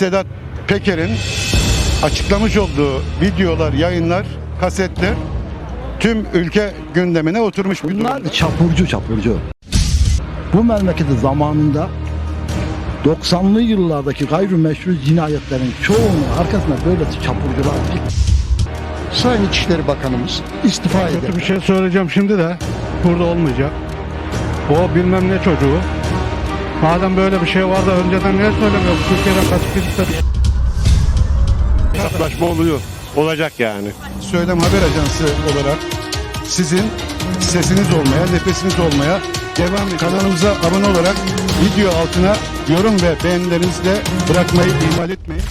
Sedat Peker'in açıklamış olduğu videolar, yayınlar, kasetler tüm ülke gündemine oturmuş bir Bunlar durumda. çapurcu çapurcu. Bu memleketi zamanında 90'lı yıllardaki gayrimeşru cinayetlerin çoğunun arkasında böyle çapurcular var. Sayın İçişleri Bakanımız istifa Kötü eder. bir şey söyleyeceğim şimdi de burada olmayacak. O bilmem ne çocuğu. Madem böyle bir şey var da önceden niye söylemiyor? Bu Türkiye'den kaçıp gidip de hesaplaşma oluyor. Olacak yani. Söylem Haber Ajansı olarak sizin sesiniz olmaya, nefesiniz olmaya devam edin. Kanalımıza abone olarak video altına yorum ve beğenilerinizle bırakmayı ihmal etmeyin.